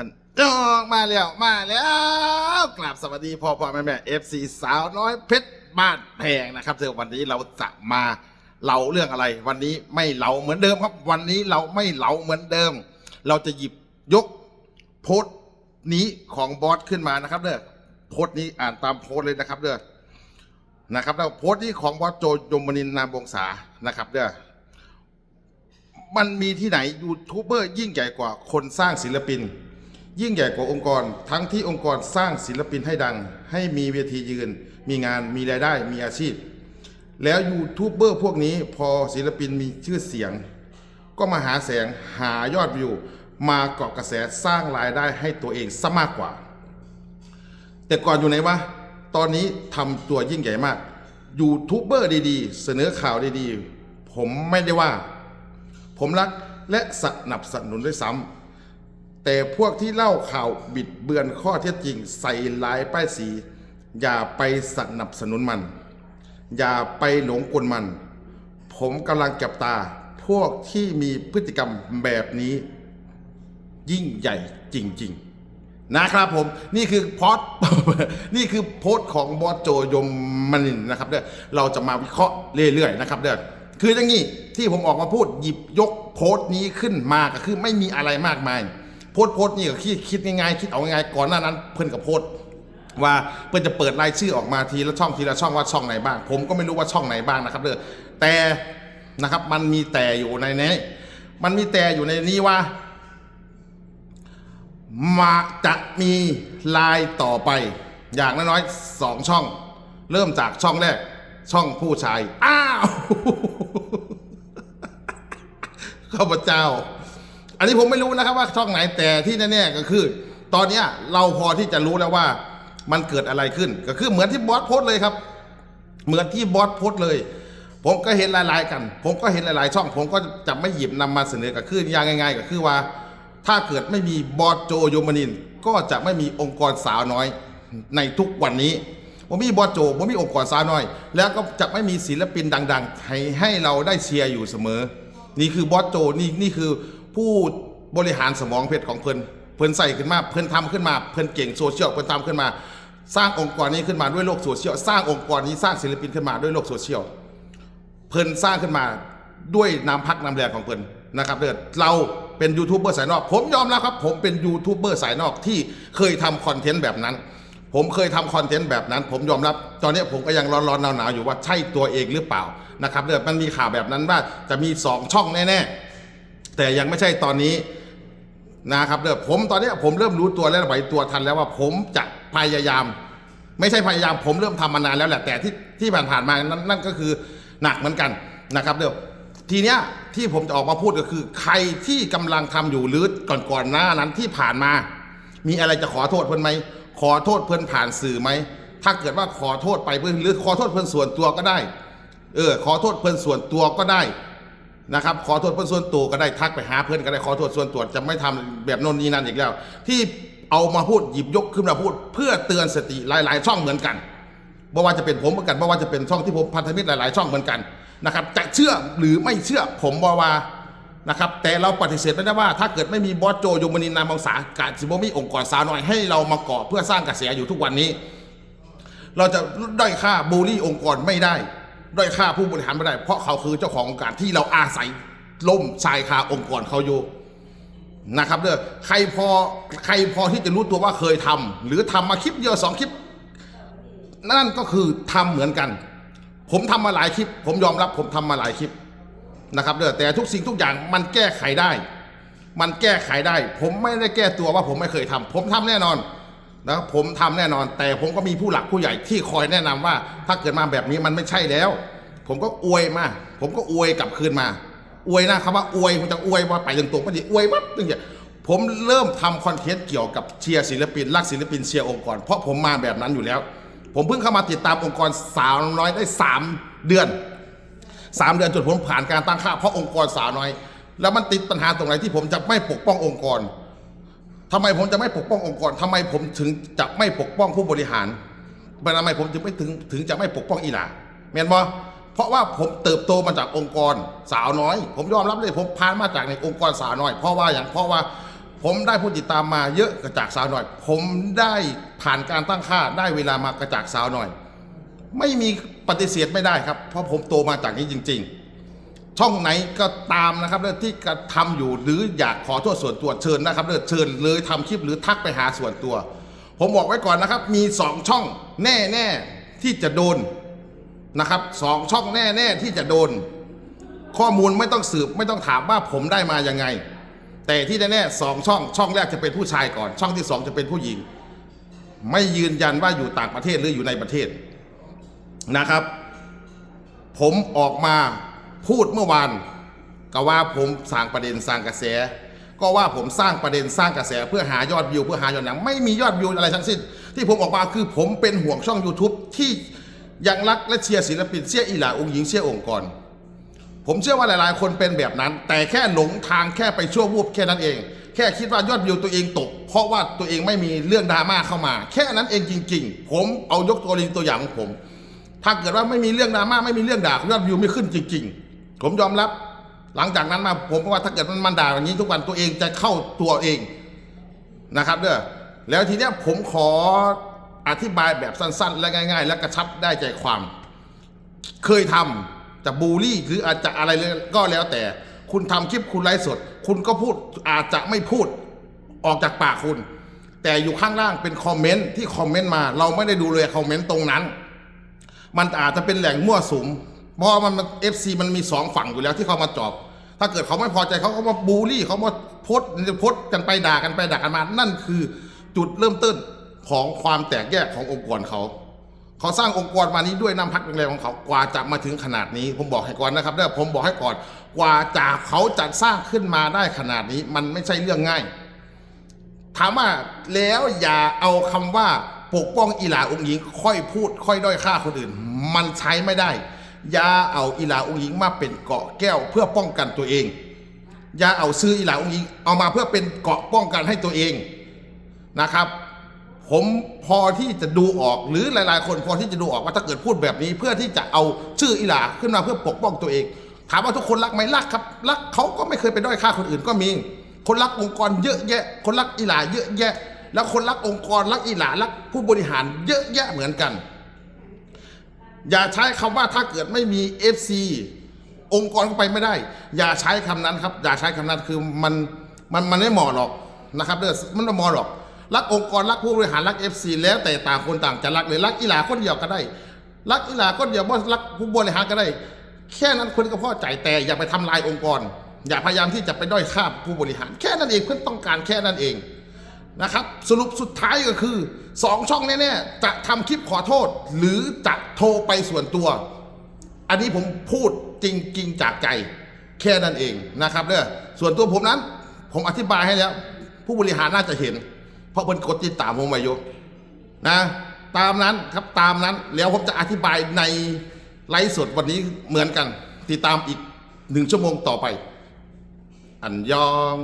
อันจอกมาแล้วมาแล้วกราบสวัสดีพ่อพ่อแม่แม่เอฟซีสาวน้อยเพชรบ้านแพงนะครับเธอวันนี้เราจะมาเล่าเรื่องอะไร วันนี้ไม่เล่าเหมือนเดิมครับ วันนี้เราไม่เล่าเหมือนเดิม เราจะหยิบยกโพสต์นี้ของบอสขึ้นมานะครับเด้อโพสต์นี้อ่านตามโพสต์เลยนะครับเด้อนะครับแล้วโพสต์นี้ของบอสโจยมนินนามวงศานะครับเด้อมันมีที่ไหนยูทูบเบอร์ยิ่งใหญ่กว่าคนสร้างศิลปิน ยิ่งใหญ่กว่าองค์กร ทั้งที่องค์กรสร้างศิลปินให้ดัง ให้มีเวทียืน มีงานมีรายได้มีอาชีพ แล้วยูทูบเบอร์พวกนี้พอศิลปินมีชื่อเสียง ก็มาหาแสงหายอดวิวมาเกาะกระแสสร้างรายได้ให้ตัวเองซะมากกว่า แต่ก่อนอยู่ไหนวะตอนนี้ทำตัวยิ่งใหญ่มากยูทูบเบอร์ดีๆ เสนอข่าวดีๆ ผมไม่ได้ว่า ผมรักและสนับสนุนด้วยซ้ำ แต่พวกที่เล่าข่าวบิดเบือนข้อเท็จจริงใส่ลายป้ายสี อย่าไปสนับสนุนมัน อย่าไปหลงกลมัน ผมกำลังจับตาพวกที่มีพฤติกรรมแบบนี้ ยิ่งใหญ่จริง ๆ นะครับผมนี่คือโพสต์นี่คือโพสต์ของบอสโจยมมนินนะครับเด้อเราจะมาวิเคราะห์เรื่อยๆนะครับเด้อคืออย่างนี้ที่ผมออกมาพูดหยิบยกโพสต์นี้ขึ้นมาก็คือไม่มีอะไรมากมาย โพสต์โพสต์นี่ก็คิดคิดง่ายๆคิดเอาง่ายๆก่อนหน้านั้น เพื่อนกับโพสต์ว่าเพื่อนจะเปิดรายชื่อออกมาทีละช่องทีละช่องว่าช่องไหนบ้าง ผมก็ไม่รู้ว่าช่องไหนบ้างนะครับเด้อแต่นะครับมันมีแต่อยู่ในนี้มันมีแต่อยู่ในนี้ว่า มาจะมีลายต่อไป อย่างน้อยๆสองช่อง เริ่มจากช่องแรก ช่องผู้ชาย อ้าวข้าพเจ้า อันนี้ผมไม่รู้นะครับว่าช่องไหนแต่ที่แน่ๆก็คือ ตอนเนี้ยเราพอที่จะรู้แล้วว่ามันเกิดอะไรขึ้น ก็คือเหมือนที่บอสโพสเลยครับ เหมือนที่บอสโพสเลย ผมก็เห็นหลายๆกัน ผมก็เห็นหลายๆ ช่อง ผมก็จะไม่หยิบนำมาเสนอกับคืออย่างง่าย ๆ ก็คือว่า ถ้าเกิดไม่มีบอสโจโยมานิน ก็จะไม่มีองค์กรสาวน้อยในทุกวันนี้ผมมีบอสโจผมมีองค์กรสาวน้อย แล้วก็จะไม่มีศิลปินดัง ๆ ให้ให้เราได้เชียร์อยู่เสมอ นี่คือบอสโจนี่นี่คือ ผู้บริหารสมองเพชรของเพิ่นเพิ่นใส่ขึ้นมา เพิ่นทำขึ้นมา เพิ่นเก่งโซเชียล เพิ่นทำขึ้นมา สร้างองค์กรนี้ขึ้นมาด้วยโลกโซเชียล สร้างองค์กรนี้สร้างศิลปินขึ้นมาด้วยโลกโซเชียล เพิ่นสร้างขึ้นมาด้วยน้ำพักน้ำแรงของเพิ่นนะครับเด้อเราเป็นยูทูบเบอร์สายนอก ผมยอมรับครับ ผมเป็นยูทูบเบอร์สายนอกที่เคยทำคอนเทนต์แบบนั้น ผมเคยทำคอนเทนต์แบบนั้น ผมยอมรับ ตอนนี้ผมก็ยังร้อนๆหนาวๆอยู่ว่าใช่ตัวเองหรือเปล่านะครับเด้อมันมีข่าวแบบนั้นว่าจะมีสองช่องแน่ๆ แต่ยังไม่ใช่ตอนนี้นะครับเด้อผมตอนนี้ผมเริ่มรู้ตัวและไหวตัวทันแล้วว่าผมจะพยายาม ไม่ใช่พยายาม ผมเริ่มทำมานานแล้วแหละแต่ที่ที่ผ่านๆมานั้นนั่นก็คือหนักเหมือนกันนะครับเดี๋ยวทีเนี้ยที่ผมจะออกมาพูดก็คือ ใครที่กำลังทำอยู่หรือก่อนๆหน้านั้นที่ผ่านมา มีอะไรจะขอโทษเพื่อนไหมขอโทษเพื่อนผ่านสื่อไหมถ้าเกิดว่าขอโทษไปเพื่อนหรือขอโทษเพื่อนส่วนตัวก็ได้ เออ ขอโทษเพื่อนส่วนตัวก็ได้ นะครับขอโทษเพื่อนส่วนตัวก็ได้ทักไปหาเพื่อนก็ได้ขอโทษส่วนตัวจะไม่ทำแบบโน่นนี่นั่นอีกแล้ว ที่เอามาพูดหยิบยกขึ้นมาพูด เพื่อเตือนสติหลาย ๆ ช่องเหมือนกันบ่ว่าจะเป็นผมเหมือนกันบ่ว่าจะเป็นช่องที่ผมพันธมิตรหลาย ๆ ช่องเหมือนกันนะครับจะเชื่อหรือไม่เชื่อผมบอกว่านะครับแต่เราปฏิเสธไม่ได้ว่า ถ้าเกิดไม่มีบอสโจยมนินนามวงศากาสิบมีองค์กรสาวน้อยให้เรามาเก่อเพื่อสร้างกระแสอยู่ทุกวันนี้ เราจะด้อยค่าบูลลี่องค์กรไม่ได้ ด้อยค่าผู้บริหารไม่ได้ เพราะเขาคือเจ้าขององค์การที่เราอาศัยล่มชายคาองค์กรเขาอยู่นะครับเด้อใครพอใครพอที่จะรู้ตัวว่าเคยทำหรือทำมาคลิปเดียวสองคลิป นั่นก็คือทำเหมือนกัน ผมทำมาหลายคลิป ผมยอมรับผมทำมาหลายคลิปนะครับเด้อแต่ทุกสิ่งทุกอย่างมันแก้ไขได้ มันแก้ไขได้ ผมไม่ได้แก้ตัวว่าผมไม่เคยทำผมทำแน่นอน นะผมทำแน่นอน แต่ผมก็มีผู้หลักผู้ใหญ่ที่คอยแนะนำว่า ถ้าเกิดมาแบบนี้มันไม่ใช่แล้ว ผมก็อวยมา ผมก็อวยกลับคืนมา อวยนะคำว่าอวยผมจะอวยว่าไปตรงๆไม่ได้อวยปั๊บนึงอย่างผมเริ่มทำคอนเทนต์เกี่ยวกับเชียร์ศิลปินรักศิลปินเชียร์องค์กร เพราะผมมาแบบนั้นอยู่แล้ว ผมเพิ่งเข้ามาติดตามองค์กรสาวน้อยได้ 3 เดือนสามเดือนจนผมผ่านการตั้งค่าเพราะองค์กรสาวน้อย แล้วมันติดปัญหาตรงไหนที่ผมจะไม่ปกป้ององค์กร ทำไมผมจะไม่ปกป้ององค์กรทำไมผมถึงจะไม่ปกป้องผู้บริหารทำไมผมถึงไม่ถึงถึงจะไม่ปกป้องอีหลาเมียนบอเพราะว่าผมเติบโตมาจากองค์กรสาวน้อย ผมยอมรับเลยผมผ่านมาจากในองค์กรสาวน้อย เพราะว่าอย่างเพราะว่าผมได้ผู้ติดตามมาเยอะกระจากสาวหน่อย ผมได้ผ่านการตั้งค่าได้เวลามากระจากสาวหน่อย ไม่มีปฏิเสธไม่ได้ครับ เพราะผมโตมาจากนี้จริง ๆ ช่องไหนก็ตามนะครับเรื่อที่กระทำอยู่หรืออยากขอโทษส่วนตัวเชิญนะครับเรื่อเชิญเลยทำคลิปหรือทักไปหาส่วนตัว ผมบอกไว้ก่อนนะครับ มีสองช่องแน่ๆที่จะโดนนะครับสองช่องแน่ๆที่จะโดน ข้อมูลไม่ต้องสืบไม่ต้องถามว่าผมได้มายังไง แต่ที่แน่ๆสองช่องช่องแรกจะเป็นผู้ชายก่อน ช่องที่สองจะเป็นผู้หญิง ไม่ยืนยันว่าอยู่ต่างประเทศหรืออยู่ในประเทศนะครับ ผมออกมา พูดเมื่อวานก็ว่าผมสร้างประเด็นสร้างกระแส ก็ว่าผมสร้างประเด็นสร้างกระแส เพื่อหายอดวิวเพื่อหายอดหนังไม่มียอดวิวอะไรทั้งสิ้น ที่ผมออกมาคือผมเป็นห่วงช่อง YouTube ที่ยังรักและเชียร์ศิลปินเชียร์อีหลาองค์หญิงเชียร์องค์กรผมเชื่อว่าหลายๆ คนเป็นแบบนั้น แต่แค่หลงทางแค่ไปชั่ววูบแค่นั้นเอง แค่คิดว่ายอดวิวตัวเองตก เพราะว่าตัวเองไม่มีเรื่องดราม่าเข้ามา แค่นั้นเองจริง ๆ ผมเอายกตัวเองตัวอย่างของผม ถ้าเกิดว่าไม่มีเรื่องดราม่าไม่มีเรื่องด่ายอดวิวไม่ขึ้นจริง ๆ ผมยอมรับ หลังจากนั้นมาผมว่าถ้าเกิดมันมันด่าอย่างนี้ทุกวันตัวเองจะเข้าตัวเองนะครับเด้อแล้วทีเนี้ยผมขออธิบายแบบสั้น ๆ และง่าย ๆ และกระชับได้ใจความ เคยทำจะบูลลี่หรืออาจจะอะไรเลยก็แล้วแต่ คุณทำคลิปคุณไลฟ์สด คุณก็พูดอาจจะไม่พูดออกจากปากคุณ แต่อยู่ข้างล่างเป็นคอมเมนต์ที่คอมเมนต์มา เราไม่ได้ดูเลยคอมเมนต์ตรงนั้น มันอาจจะเป็นแหล่งมั่วสุม เพราะมันเอฟซีมันมีสองฝั่งอยู่แล้วที่เขามาจอบ ถ้าเกิดเขาไม่พอใจเขาก็มาบูลลี่เขามาโพสโพสกันไปด่ากันไปด่ากันมา นั่นคือจุดเริ่มต้นของความแตกแยกขององค์กรเขา เขาสร้างองค์กรมานี้ด้วยน้ำพักแรงของเขากว่าจะมาถึงขนาดนี้ ผมบอกให้ก่อนนะครับเด้อผมบอกให้ก่อนกว่าจะเขาจะสร้างขึ้นมาได้ขนาดนี้ มันไม่ใช่เรื่องง่าย ถามว่าแล้วอย่าเอาคำว่าปกป้องอีหลาองค์หญิง ค่อยพูด ค่อยด้อยค่าคนอื่น มันใช้ไม่ได้ ย่าเอาอีหลาองค์หญิงมาเป็นเกาะแก้วเพื่อป้องกันตัวเองอย่าเอาซื้ออีหลาองค์หญิงเอามาเพื่อเป็นเกาะป้องกันให้ตัวเองนะครับ ผมพอที่จะดูออกหรือหลายๆ คนพอที่จะดูออกว่าถ้าเกิดพูดแบบนี้ เพื่อที่จะเอาชื่ออีหลาขึ้นมาเพื่อปกป้องตัวเอง ถามว่าทุกคนรักไหมรักครับรักเขาก็ไม่เคยไปด้อยค่าคนอื่นก็มี คนรักองค์กรเยอะแยะ คนรักอีหลาเยอะแยะ แล้วคนรักองค์กรรักอีหลารักผู้บริหารเยอะแยะเหมือนกัน อย่าใช้คำว่าถ้าเกิดไม่มี FC องค์กรก็ไปไม่ได้ อย่าใช้คำนั้นครับ อย่าใช้คำนั้นคือมันมันมันไม่เหมาะหรอกนะครับเด้อมันไม่เหมาะหรอกรักองค์กรรักผู้บริหารรัก FC แล้วแต่ต่างคนต่างจะรักเลยรักอีหลาคนเดียวก็ได้ รักอีหลาคนเดียวบ่รักผู้บริหารก็ได้ แค่นั้นคนก็พอใจแต่อย่าไปทำลายองค์กร อย่าพยายามที่จะไปด้อยค่าผู้บริหาร แค่นั้นเองเพื่อนต้องการแค่นั้นเองนะครับ สรุปสุดท้ายก็คือ สองช่องแน่ๆจะทำคลิปขอโทษ หรือจะโทรไปส่วนตัว อันนี้ผมพูดจริงๆจากใจ แค่นั้นเองนะครับเด้อส่วนตัวผมนั้น ผมอธิบายให้แล้ว ผู้บริหารน่าจะเห็น เพราะเพิ่นกดติดตามผมมาอยู่นะ ตามนั้นครับตามนั้นแล้วผมจะอธิบายในไลฟ์สดวันนี้เหมือนกัน ติดตามอีกหนึ่งชั่วโมงต่อไป อันยอง